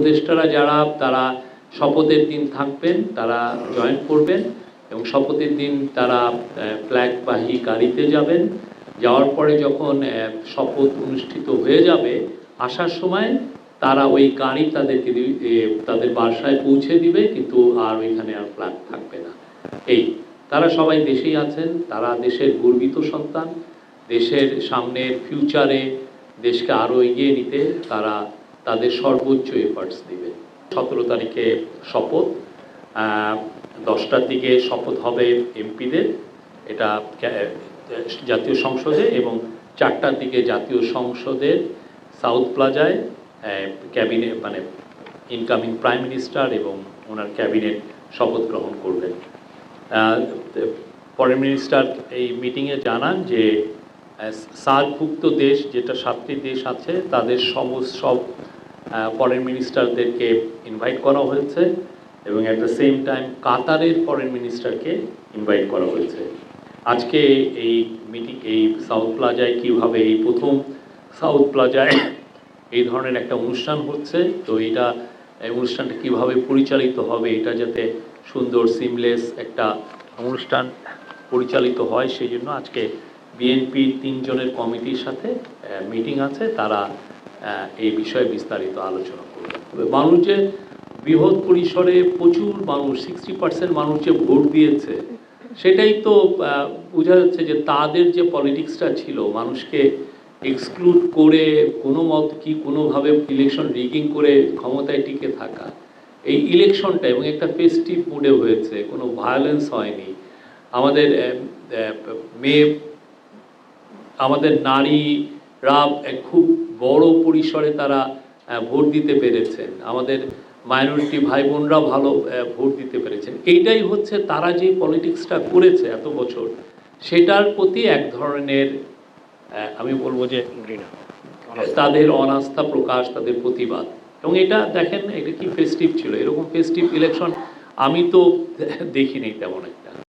উপদেষ্টারা যারা, তারা শপথের দিন থাকবেন, তারা জয়েন করবেন এবং শপথের দিন তারা ফ্ল্যাগবাহী গাড়িতে যাবেন। যাওয়ার পরে যখন শপথ অনুষ্ঠিত হয়ে যাবে, আসার সময় তারা ওই গাড়ি তাদেরকে তাদের বাসায় পৌঁছে দিবে, কিন্তু আর ওইখানে আর ফ্ল্যাগ থাকবে না। এই, তারা সবাই দেশেই আছেন, তারা দেশের গর্বিত সন্তান, দেশের সামনের ফিউচারে দেশকে আরও এগিয়ে নিতে তারা তাদের সর্বোচ্চ এফার্টস দিবে। সতেরো তারিখে শপথ দশটার দিকে শপথ হবে এমপিদের, এটা জাতীয় সংসদে এবং চারটার দিকে জাতীয় সংসদের সাউথ প্লাজায় ক্যাবিনেট মানে ইনকামিং প্রাইম মিনিস্টার এবং ওনার ক্যাবিনেট শপথ গ্রহণ করবেন। ফরেন মিনিস্টার এই মিটিংয়ে জানান যে সার্কভুক্ত দেশ, যেটা সাতটি দেশ আছে, তাদের সমস্ত সব ফরেন মিনিস্টারদেরকে ইনভাইট করা হয়েছে এবং অ্যাট দ্য সেম টাইম কাতারের ফরেন মিনিস্টারকে ইনভাইট করা হয়েছে। আজকে এই মিটিং এই সাউথ প্লাজায় কীভাবে এই প্রথম সাউথ প্লাজায় এই ধরনের একটা অনুষ্ঠান হচ্ছে, তো এটা, এই অনুষ্ঠানটা কীভাবে পরিচালিত হবে, এটা যাতে সুন্দর সিমলেস একটা অনুষ্ঠান পরিচালিত হয়, সেই জন্য আজকে বিএনপির তিনজনের কমিটির সাথে মিটিং আছে, তারা এই বিষয়ে বিস্তারিত আলোচনা করবে। তবে মানুষ যে বৃহৎ পরিসরে প্রচুর মানুষ সিক্সটি পার্সেন্ট মানুষ যে ভোট দিয়েছে, সেটাই তো বোঝা যাচ্ছে যে তাদের যে পলিটিক্সটা ছিল, মানুষকে এক্সক্লুড করে, কোনো মত কি কোনোভাবে ইলেকশন রিগিং করে ক্ষমতায় টিকে থাকা, এই ইলেকশনটা এবং একটা ফেস্টিভ মুডে হয়েছে, কোনো ভায়োলেন্স হয়নি। আমাদের মেয়ে আমাদের নারীরা এক খুব বড় পরিসরে তারা ভোট দিতে পেরেছেন। আমাদের মাইনরিটি ভাই বোনরা ভালো ভোট দিতে পেরেছেন। এইটাই হচ্ছে তারা যে পলিটিক্সটা করেছে এত বছর সেটার প্রতি এক ধরনের আমি বলব যে তাদের অনাস্থা প্রকাশ তাদের প্রতিবাদ। এবং এটা দেখেন এটা কি ফেস্টিভ ছিল? এরকম ফেস্টিভ ইলেকশন আমি তো দেখিনি তেমন একটা।